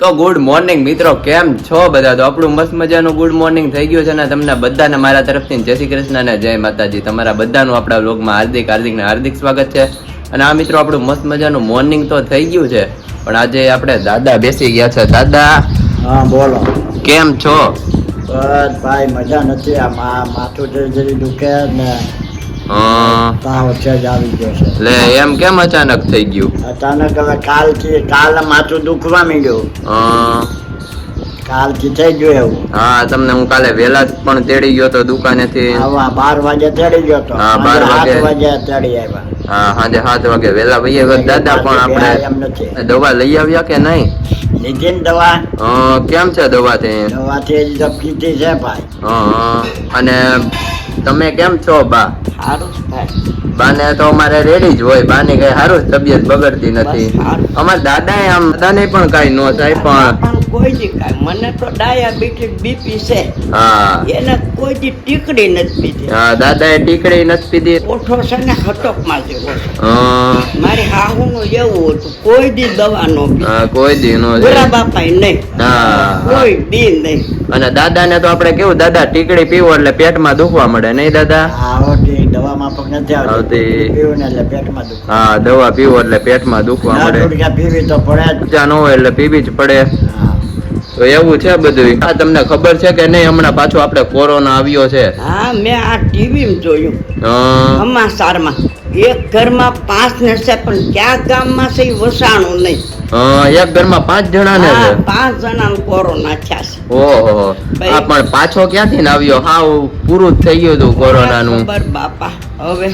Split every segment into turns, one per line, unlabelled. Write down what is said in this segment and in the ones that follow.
તો good morning મિત્રો કેમ છો બધા? તો આપણું મસ્ત મજાનું ગુડ મોર્નિંગ થઈ ગયું છે ને તમને બધાને મારા તરફથી જય શ્રી કૃષ્ણ અને જય માતાજી. તમારા બધાનું આપણા વ્લોગમાં હાર્દિક હાર્દિક ને હાર્દિક સ્વાગત છે. અને આ મિત્રો આપણું મસ્ત મજાનું મોર્નિંગ તો થઈ ગયું છે પણ આજે આપણે દાદા બેસી ગયા છે. દાદા!
હા બોલો.
કેમ છો?
બસ ભાઈ મજા નથી. આ માથું જરી જરી દુખે ને
લે એમ કેમ અચાનક થઈ ગયું?
અચાનક હવે કાલથી કાલ માથું દુખવા માંડ્યું.
અ,
કાલથી થઈ ગયું એવું.
હા તમને હું કાલે વેલા પણ તેડી ગયો તો દુકાનેથી.
આવા બાર વાગે તેડી ગયો તો.
હા, બાર વાગે.
વાગે તેડી આવ્યા.
સાંજે સાત વાગે વહેલા ભાઈએ દાદા પણ આપણે દવા લઈ આવ્યા કે નહીં?
લીધી દવા?
કેમ છે દવાથી?
દવાથી હજી તો પીધી છે ભાઈ.
અને તમે કેમ છો બા?
સારું
બાને તો અમારે રેડી જ હોય બાની કઈ સારું જ તબિયત બગડતી નથી. અમારા દાદા આમ દાદાને પણ કઈ ન થાય પણ
કોઈ મને તો ડાયાબિટીસ બીપી છે.
હા.
એને કોઈ દી ટીકડી નથી પીધી.
હા, દાદાએ ટીકડી નથી પીધી.
ઓઠો છે ને હટકમાં જેવો છે.
અ,
મારી હાહુનું એવું હતું કોઈ દી દવા નો
કોઈ દી નો
બોલા બાપા નહીં.
હા.
કોઈ દી નહીં.
અને દાદાને તો આપણે કેવું દાદા ટીકડી પીવો એટલે પેટમાં દુખવા મળે નહીં દાદા?
આવતી દવામાં પણ નથી
આવતી.
આવતી. પીવું એટલે પેટમાં દુખે
હા દવા પીવો એટલે પેટમાં દુખવા
ના
મળે.
પીવી તો પડે જ.
ઊંચા ન હોય એટલે પીવી જ પડે.
હા.
તો એવું છે બધું આ તમને ખબર છે કે નહીં? હમણાં પાછો આપણે કોરોના આવ્યો છે.
હા મેં આ ટીવી જોયું. સમાચારમાં એક ઘરમાં પાંચ ને છે પણ ક્યાં ગામમાં છે એ વસાણું નહીં.
એક ઘરમાં પાંચ જણા ને
પાંચ જણા કોરોના થયા છે.
ઓહો. આ પણ પાછો ક્યાંથી ને આવ્યો? હા પૂરું થઈ ગયું હતું કોરોના
નું બાપા. હવે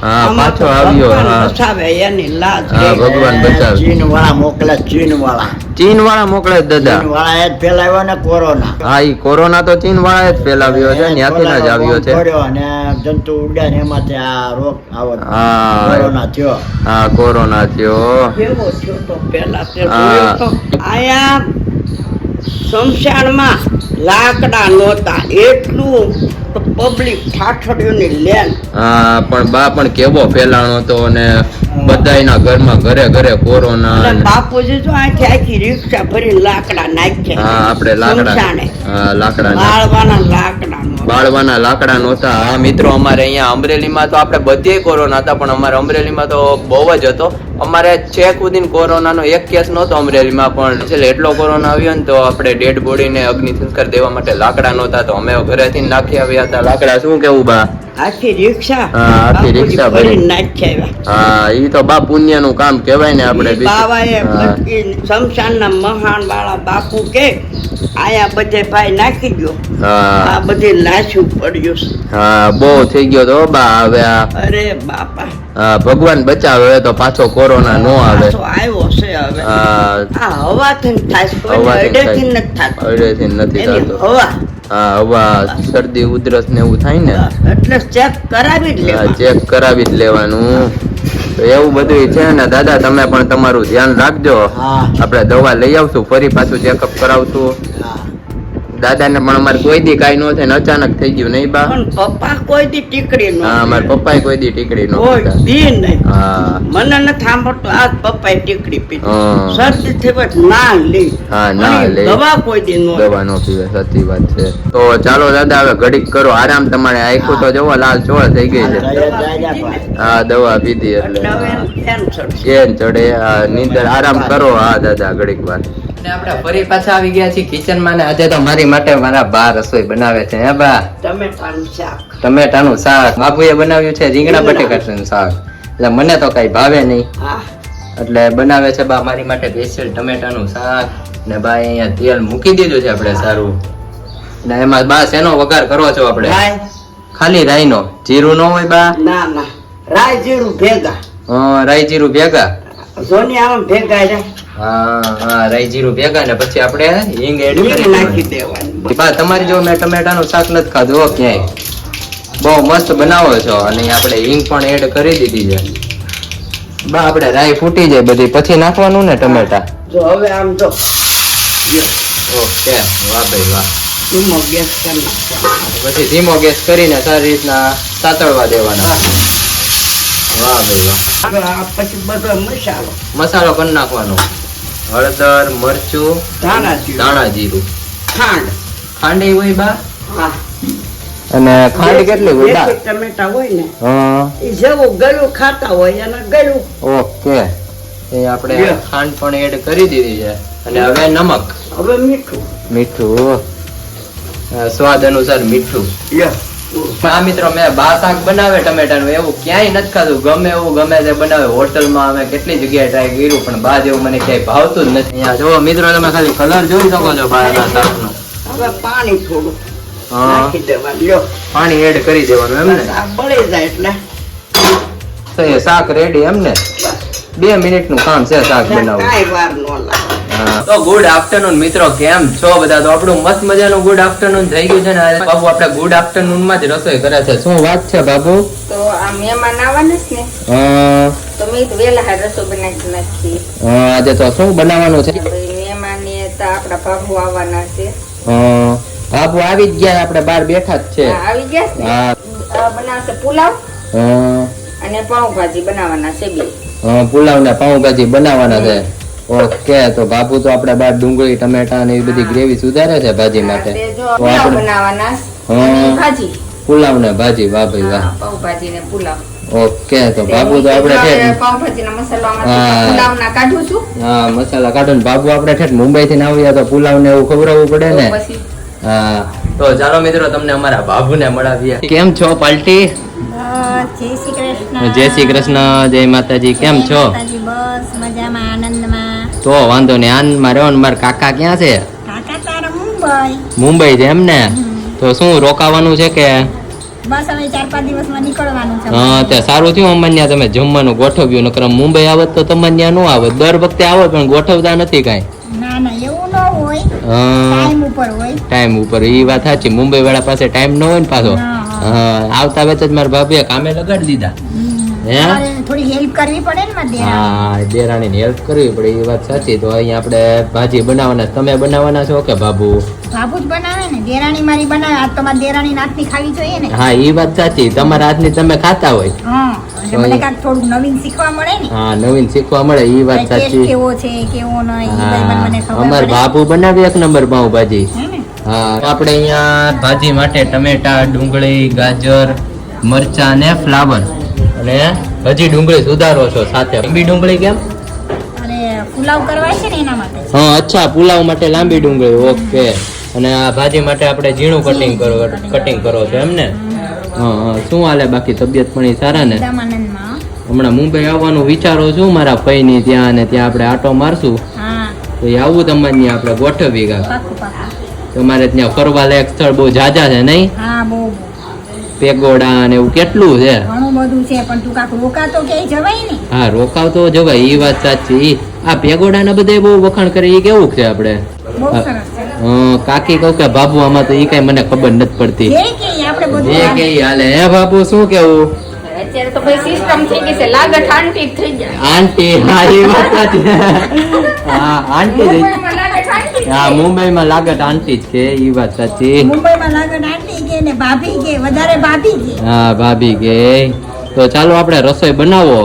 હા પાછો આવ્યો હા.
બચાવે એની લાજ
હા, ભગવાન બચાવે.
ચીન વાળા મોકલે ચીન વાળા
ચીન વાળા મોકલે દાદા.
ચીન વાળા એ ફેલાવ્યો ને કોરોના.
હા ઈ કોરોના તો ચીન વાળા જ ફેલાવ્યો છે ત્યાંથી જ આવ્યો છે.
અને જંતુ ઉડ્યા ને એમાંથી આ રોગ આવો
હા.
કોરોના થયો.
હા કોરોના થયો.
કેવો થયો તો પેલા તે
હા.
જોયો તો આયા શમશાનમાં લાકડા નહોતા. એટલું પબ્લિક ઠાઠડીઓની લેન.
હા પણ બા પણ કેવો ફેલાણો હતો અને બધાયના ઘરમાં ઘરે ઘરે કોરોના
બાપુજી જો આખી આખી રિક્ષા ભરી લાકડા નાખે.
હા આપણે લાકડા હા લાકડા
બાળવાના લાકડા
બાળવાના લાકડા નહોતા. હા મિત્રો અમારે અહીંયા અમરેલીમાં તો આપણે બધે કોરોના હતા પણ અમારે અમરેલીમાં તો બહુ જ હતો. અમારે છેક સુધીન કોરોનાનો એક કેસ નહોતો અમરેલીમાં પણ છેલ્લે એટલો કોરોના આવ્યો ને તો આપણે ડેડ બોડીને અગ્નિ સંસ્કાર દેવા માટે લાકડા નહોતા તો અમે ઘરેથી નાખી આવ્યા હતા. લાકડા શું કેવું બા?
આખી રિક્ષા.
આખી રિક્ષા ભરી.
નાખી
હા ઈ તો બા પુણ્યનું કામ કહેવાય ને આપણે
બાવાએ શમશાનના મહાન વાળા બાપુ કે આયા બધે ભાઈ નાખી ગયો
હા.
આ બધી લાશું પડ્યું
હા બહુ થઈ ગયો તો બા હવે
અરે બાપા.
ભગવાન બચાવે તો પાછો કોરોના નો આવે.
આવ્યો છે હવે. આ હવાથી થાય
હવાથી
નથી
નથી
એની હવા.
હા હવા શરદી ઉધરસ ને એવું થાય ને?
એટલે ચેક કરાવી જ લેવા
ચેક કરાવી જ લેવાનું. તો એવું બધું છે ને દાદા તમે પણ તમારું ધ્યાન રાખજો.
આપડે
આપણે દવા લઈ આવશું ફરી પાછું ચેકઅપ કરાવશું. દાદાને પણ અમારે કોઈ દી કાંઈ નો થાય અચાનક થઈ ગયું નહીં બા?
પણ પપ્પા કોઈ દી ટીકડી નો
હા મારા પપ્પાએ કોઈ દી ટીકડી નો
કોઈ
ખાધા.
દી નહીં.
હા.
મને નથી સાંભળતું આજ પપ્પાએ ટીકડી પીધી. શરદી હોય ના લે.
હા, ના લે.
દવા કોઈ દી નો
દવા નો પીવે સાચી વાત છે. તો ચાલો દાદા હવે ઘડીક કરો. આરામ તમારે આખું તો જોવો લાલ ચોળ થઈ ગઈ છે. હા દવા પીધી
એટલે.
કેમ ચડે નીંદર. આરામ કરો. હા દાદા ઘડીક વાર. આપણે ફરી પાછા આવી ગયા છીએ કિચનમાં ને આજે તો મારી માટે મારા બા રસોઈ બનાવે છે હે બા?
ટમેટાનું શાક.
ટમેટાનું શાક. બાપુએ બનાવ્યું છે રીંગણા બટેકાનું શાક. એટલે મને તો કઈ ભાવે નહીં. એટલે બનાવે છે બા મારી માટે સ્પેશિયલ ટમેટાનું શાક. ને બા અહીંયા તેલ મૂકી દીધું છે આપણે સારું. ને એમાં બા શેનો વઘાર કરવો છો આપણે.
ખાલી
ખાલી રાઈનો જીરું ન હોય બા?
ના ના. રાય જીરું ભેગા.
હા રાઈ જીરું ભેગા?
જોની આમાં ભેગા રે
હા હા રાઈ ભેગા ને પછી આપણે હિંગ એડ કરી
નાખી
દેવાની.
દેવાની
બા તમારી જો મેં ટમેટાનું શાક નથી ખાધું ક્યાંય. બહુ મસ્ત બનાવો છો અને આપણે હિંગ પણ એડ કરી દીધી છે. બા આપણે રાઈ ફૂટી જાય બધી. પછી નાખવાનું ને ટમેટા.
જો હવે આમ જો.
ઓકે વાહ ભાઈ વાહ.
ધીમો ગેસ કરી
પછી ધીમો ગેસ કરીને સારી રીતના સાતળવા દેવાના. વાહ ભાઈ વાહ.
પછી બધો મસાલો.
મસાલો કરી નાખવાનો. હળદર મરચું
ધાણા જીરું.
ધાણા જીરું.
ખાંડ.
ખાંડ એ હોય બા?
હા.
અને ખાંડ કેટલી હોય
ટમેટા હોય ને
હા.
એ જેવું ગળું ખાતા હોય એને ગળું.
ઓકે. એ આપણે ખાંડ પણ એડ કરી દીધી છે. અને હવે નમક.
હવે મીઠું.
મીઠું. સ્વાદ અનુસાર મીઠું.
લ્યો.
આ મિત્રો મેં બા શાક બનાવે ટમેટાનું એવું ક્યાંય નથી ખાધું. ગમે એવું ગમે તે બનાવે. હોટલમાં અમે કેટલી જગ્યાએ ટ્રાય કર્યું પણ બા જેવું મને ક્યાંય ભાવતું જ નથી. અહીંયા જો મિત્રો તમે ખાલી કલર જોઈ શકો છો બાના શાકનો.
હવે પાણી થોડું
પાણી એડ કરી દેવાનું એમ ને
બળી જાય એટલે.
તો એ શાક રેડી એમ ને બે મિનિટનું કામ છે શાક બનાવવું.
કાંઈ વાર ન લાગે.
તો ગુડ આફ્ટરનૂન મિત્રો કેમ છો બધા? તો આપણું મસ્ત મજાનું ગુડ આફ્ટરનૂન થઈ ગયું છે ને બાબુ આપણે ગુડ આફ્ટરનૂનમાં જ રસોઈ કરે છે. શું વાત છે બાબુ
તો આ મહેમાન આવવાના છે ને? તો મેં હાર રસોઈ બનાવી નાખી
આજે તો શું બનાવવાનું છે?
મહેમાન ને તો આપણા બાબુ આવવાના છે.
બાબુ આવી જ ગયા આપણે બહાર બેઠા જ છે.
આવી ગયા છે
હા.
બનાવશે પુલાવ અને પાઉંભાજી બનાવવાના છે બે.
પુલાવ ને પાઉંભાજી બનાવવાના છે. ઓકે તો બાપુ તો આપણે બાર ડુંગળી ટમેટા ને એ બધી ગ્રેવી સુધારે છે ભાજી માટે?
તે
આપણે
બનાવવાના ભાજી.
પુલાવ ને ભાજી વાહ ભાઈ વાહ.
પાઉંભાજી ને પુલાવ.
ઓકે તો બાબુ તો આપણે છે
ના મસાલો
હા.
પુલાવ ના કાઢું છું.
હા મસાલા કાઢો ને બાબુ આપણે છે મુંબઈ થી આવ્યા તો પુલાવ ને એવું ખવડાવવું પડે ને? હા. તો ચાલો મિત્રો તમને અમારા બાબુ ને મળાવીએ. કેમ છો પાલટી?
જય શ્રી કૃષ્ણ.
જય શ્રી કૃષ્ણ જય માતાજી કેમ છો?
બસ
તો વાંધો નહીં. આન મારે મારા કાકા ક્યાં છે?
કાકા તારા મુંબઈ.
મુંબઈ છે એમ ને? તો શું રોકાવાનું છે કે?
બસ હવે ચાર પાંચ દિવસમાં નીકળવાનું છે.
હા તે સારું થયું અમારે તમે જમવાનું ગોઠવ્યું નકર મુંબઈ આવત તો તમને ત્યાં ન આવત. દર વખતે આવો પણ ગોઠવતા નથી કાંઈ.
ના ના એવું ન હોય. ટાઈમ ઉપર હોય.
ટાઈમ ઉપર એ વાત સાચી. મુંબઈ વાળા પાસે ટાઈમ ન હોય ને પાછો. આવતા વેત જ મારા ભાભીએ કામે લગાડી દીધા. હે?
થોડી હેલ્પ કરવી પડે ને
હેલ્પ કરવી પડે એ વાત સાચી. તો અહીંયા આપણે ભાજી બનાવવાના તમે બનાવવાના છો કે બાબુ
બાબુ જ બનાવે ને. દેરાણી મારી બનાવે. આ તો દેરાણી નાતની ખાવી જોઈએ ને.
હા એ વાત સાચી. તમારા હાથની તમે ખાતા હોય.
હા મને કાંઈક થોડુંક નવીન શીખવા મળે ને.
હા નવીન શીખવા મળે એ વાત સાચી.
કેવો છે કેવો નહીં ઈ ભાઈ
હા
મને ખબર
અમાર
પડે.
બનાવી એક નંબર પાઉં ભાજી
હે
હા આપણે અહીંયા ભાજી માટે ટમેટા ડુંગળી ગાજર મરચા ને ફ્લાવર. અને હજી ડુંગળી સુધારો છો સાથે. લાંબી ડુંગળી કેમ?
પુલાવ કરવા છે ને એના માટે.
હા અચ્છા પુલાવ માટે લાંબી ડુંગળી ઓકે. અને આ ભાજી માટે આપણે ઝીણું કટિંગ કરો કટિંગ કરો છો એમ ને? હા. હા શું હાલે બાકી? તબિયત પણ સારા ને? હમણાં મુંબઈ આવવાનું વિચારો છું મારા ફઈની ત્યાં અને ત્યાં આપણે આટો મારશું. તો એ આવું તમારે આપણે ગોઠવી ગયા તમારે ત્યાં ફરવા લાયક સ્થળ બહુ જાજા છે નહીં?
હા બહુ બહુ.
પેગોડા ને એવું કેટલું છે?
ઘણું બધું છે પણ તું કાક રોકાતો કે જવાય ને?
હા રોકાવતો જવાય એ વાત સાચી. આ પેગોડા ને બધે બહુ વખાણ કરે એ કેવું છે આપણે?
બહુ સરસ છે.
અ, કાકી કહું કે બાબુ આમાં તો ઈ કઈ મને ખબર નથી પડતી.
જે કે આપણે બધું
જે કે ઈ હાલે. હે બાબુ શું કેવું?
અત્યારે તો ભાઈ સિસ્ટમ થઈ ગઈ છે લાગત આંટી થઈ જાય
આંટી હા એ વાત સાચી હા આંટી જ.
મુંબઈમાં લાગત આંટી
હા મુંબઈમાં લાગત આંટી જ છે એ વાત સાચી.
મુંબઈમાં લાગણ આંટી કે ને ભાભી કે વધારે ભાભી કે?
હા ભાભી કે. તો ચાલો આપણે રસોઈ બનાવો.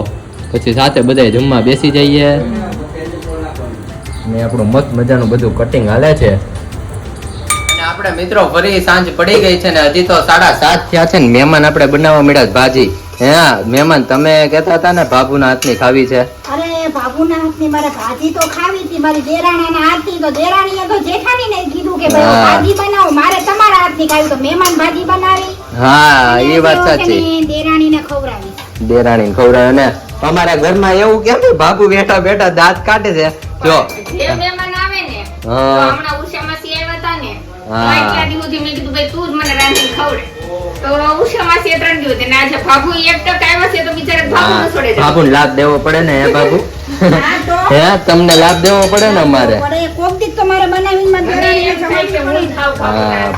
પછી સાથે બધા જમવા બેસી જઈએ. ને આપણું મસ્ત મજાનું બધું કટિંગ હાલે છે. અને આપણે મિત્રો ફરી સાંજ પડી ગઈ છે ને હજી તો સાડા સાત થયા છે ને મહેમાન આપણે બનાવવા મળ્યા ભાજી. હા મહેમાન તમે કહેતા હતા ને બાબુના હાથની ખાવી છે.
બાબુના હાથની મારે ભાજી તો ખાવી હતી મારી દેરાણાના આરતી તો દેરાણીએ તો જેઠાણીને કીધું કે ભાઈ ભાજી બનાવો મારે તમારા હાથની ખાવી તો મહેમાન ભાજી બનાવી.
હા એ વાત સાચી.
દેરાણીને ખવડાવી.
દેરાણી ખવડાવે ને અમારા ઘરમાં એવું કેમ કે બાબુ બેઠા બેઠા દાંત કાઢે છે? જો.
જે મહેમાન આવે ને
હા.
હમણાં ઉષામાંથી આવ્યા હતા ને
હા.
એટલા મેં કીધું ભાઈ તું જ મને રાંધીને ખવડે. ભાભુ
લાભ દેવો પડે ને બાબુ
હા તો?
હે તમને લાભ દેવો પડે ને અમારે?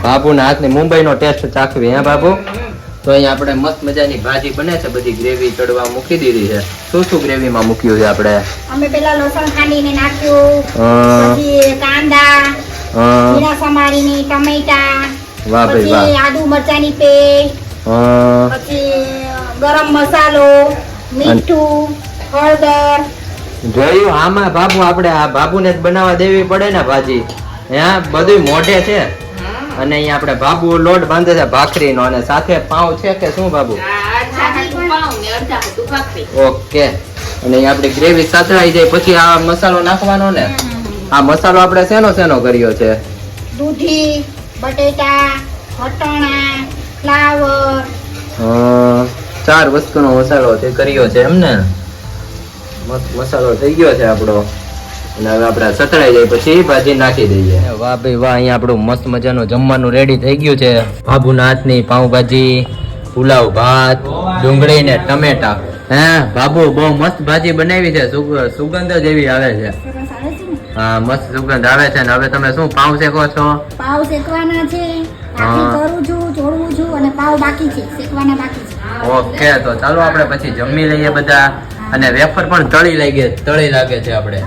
બાબુ ના હાથની મુંબઈનો ટેસ્ટ ચાખવી હે બાબુ તો અહીંયા આપણે મસ્ત મજાની ભાજી બને છે બધી ગ્રેવી ચડવા મૂકી દીધી છે. શું શું ગ્રેવી માં મૂક્યું છે આપણે?
અમે પેલા લસણ ખાંડીને નાખ્યું પછી કાંદા જીરા સમારીની ટમેટા
વાહ ભાઈ
પછી
વાહ.
આદુ મરચાની પેસ્ટ પછી ગરમ મસાલો મીઠું હળદર
જોયું? આમાં બાબુ આપણે આ બાબુને જ બનાવવા દેવી પડે ને ભાજી. હા બધું મોઢે છે. અને અહીંયા આપણે બાબુ લોટ બાંધે છે ભાખરીનો અને સાથે પાઉં છે કે શું બાબુ. ઓકે. અને આપણે આપણી ગ્રેવી સાતળાઈ જાય. પછી આ મસાલો નાખવાનો ને? આ મસાલો આપણે શેનો શેનો કર્યો છે?
દૂધી બટેટા વટાણા ફ્લાવર.
ચાર વસ્તુનો મસાલો તે કર્યો છે એમ ને મસાલો થઈ ગયો છે આપણો. અને હવે આપણે સતળાઈ જાય પછી ભાજી નાખી દઈએ. વાહ ભાઈ વાહ અહીંયા આપણું મસ્ત મજાનું જમવાનું રેડી થઈ ગયું છે. બાબુના હાથની પાઉંભાજી પુલાવ ભાત ડુંગળી ને ટમેટા. હે બાબુ બહુ મસ્ત ભાજી બનાવી છે. સુગંધ જ એવી આવે છે. હા મસ્ત સુગંધ આવે છે. ને હવે તમે શું પાઉં શેકો છો?
પાવ શેકવાના
હા.
ભાખરી કરું છું ચોળવું છું અને પાવ બાકી છે. શેકવાના બાકી છે.
ઓકે તો ચાલો આપણે પછી જમી લઈએ બધા. અને વેફર પણ તળી લાગે તળી લાગે છે આપણે.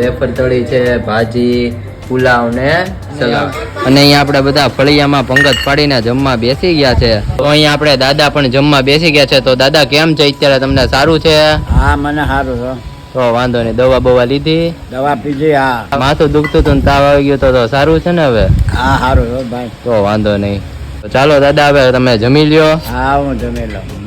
વેફર તળી છે ભાજી પુલાવ ને સલાડ. અને અહીંયા આપણે બધા ફળિયામાં પંગત પાડીને જમવા બેસી ગયા છે. તો અહીંયા આપણે દાદા પણ જમવા બેસી ગયા છે. તો દાદા કેમ છે? અત્યારે તમને સારું છે?
હા મને સારું છે.
તો વાંધો નહીં. દવા બવા લીધી?
દવા પીધી હા.
માથું દુખતું હતું તાવ આવી ગયો તો તો સારું છે ને હવે?
હા સારું ભાઈ.
તો વાંધો નહીં. ચાલો દાદા હવે તમે જમી લ્યો.
હા હું જમી લઉં.